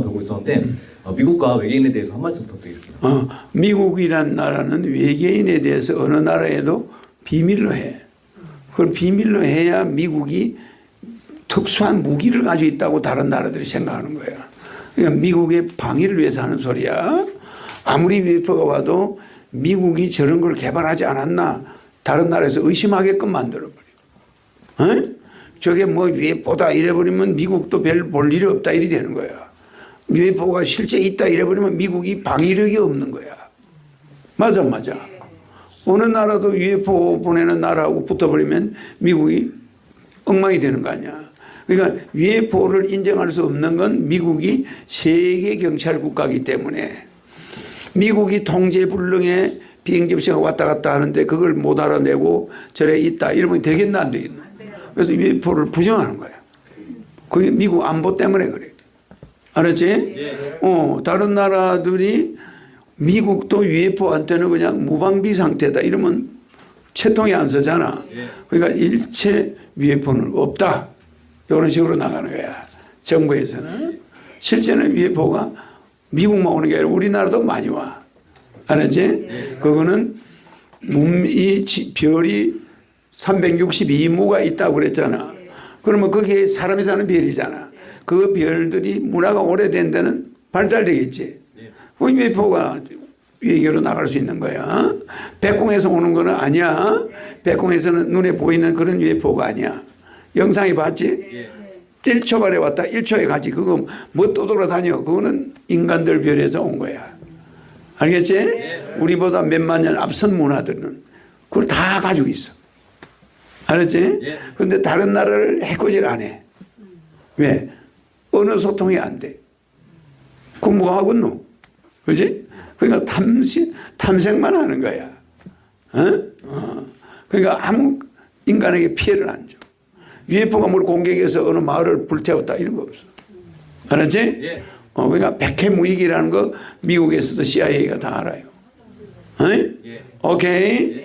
들고 있었는데 어, 미국과 외계인에 대해서 한 말씀 부탁드리겠습니다. 어, 미국이란 나라는 외계인에 대해서 어느 나라에도 비밀로 해. 그걸 비밀로 해야 미국이 특수한 무기를 가지고 있다고 다른 나라들이 생각하는 거야. 그러니까 미국의 방위를 위해서 하는 소리야. 아무리 위퍼가 와도 미국이 저런 걸 개발하지 않았나 다른 나라에서 의심하게끔 만들어버려. 어? 저게 뭐 UFO다 이래버리면 미국도 별 볼 일이 없다 이리 되는 거야. UFO가 실제 있다 이래버리면 미국이 방위력이 없는 거야. 맞아, 맞아. 어느 나라도 UFO 보내는 나라하고 붙어버리면 미국이 엉망이 되는 거 아니야. 그러니까 UFO를 인정할 수 없는 건 미국이 세계 경찰 국가이기 때문에 미국이 통제 불능에 비행기 없이가 왔다 갔다 하는데 그걸 못 알아내고 저래 있다 이러면 되겠나 안 되겠나. 그래서 UFO를 부정하는 거야. 그게 미국 안보 때문에 그래. 알았지? 어, 다른 나라들이 미국도 UFO한테는 그냥 무방비 상태다 이러면 채통이 안 서잖아. 그러니까 일체 UFO는 없다. 이런 식으로 나가는 거야. 정부에서는. 실제는 UFO가 미국만 오는 게 아니라 우리나라도 많이 와. 알았지? 그거는 문- 이 지- 별이 362무가 있다고 그랬잖아. 그러면 그게 사람이 사는 별이잖아. 그 별들이 문화가 오래된 데는 발달되겠지. 그 UFO가 외계로 나갈 수 있는 거야. 백공에서 오는 거는 아니야. 백공에서는 눈에 보이는 그런 UFO가 아니야. 영상이 봤지? 1초 만에 왔다 1초에 가지. 그거 뭐 떠돌아다녀. 그거는 인간들 별에서 온 거야. 알겠지? 우리보다 몇만 년 앞선 문화들은 그걸 다 가지고 있어. 알았지? 근데 다른 나라를 해코지를 안 해. 왜? 언어 소통이 안 돼. 그럼 뭐 하겠노? 그지? 그러니까 탐시, 탐색만 하는 거야. 어? 어. 그러니까 아무 인간에게 피해를 안 줘. UFO가 뭘 공격해서 어느 마을을 불태웠다 이런 거 없어. 알았지? 어, 그러니까 백해무익이라는 거 미국에서도 CIA가 다 알아요. 어? 오케이?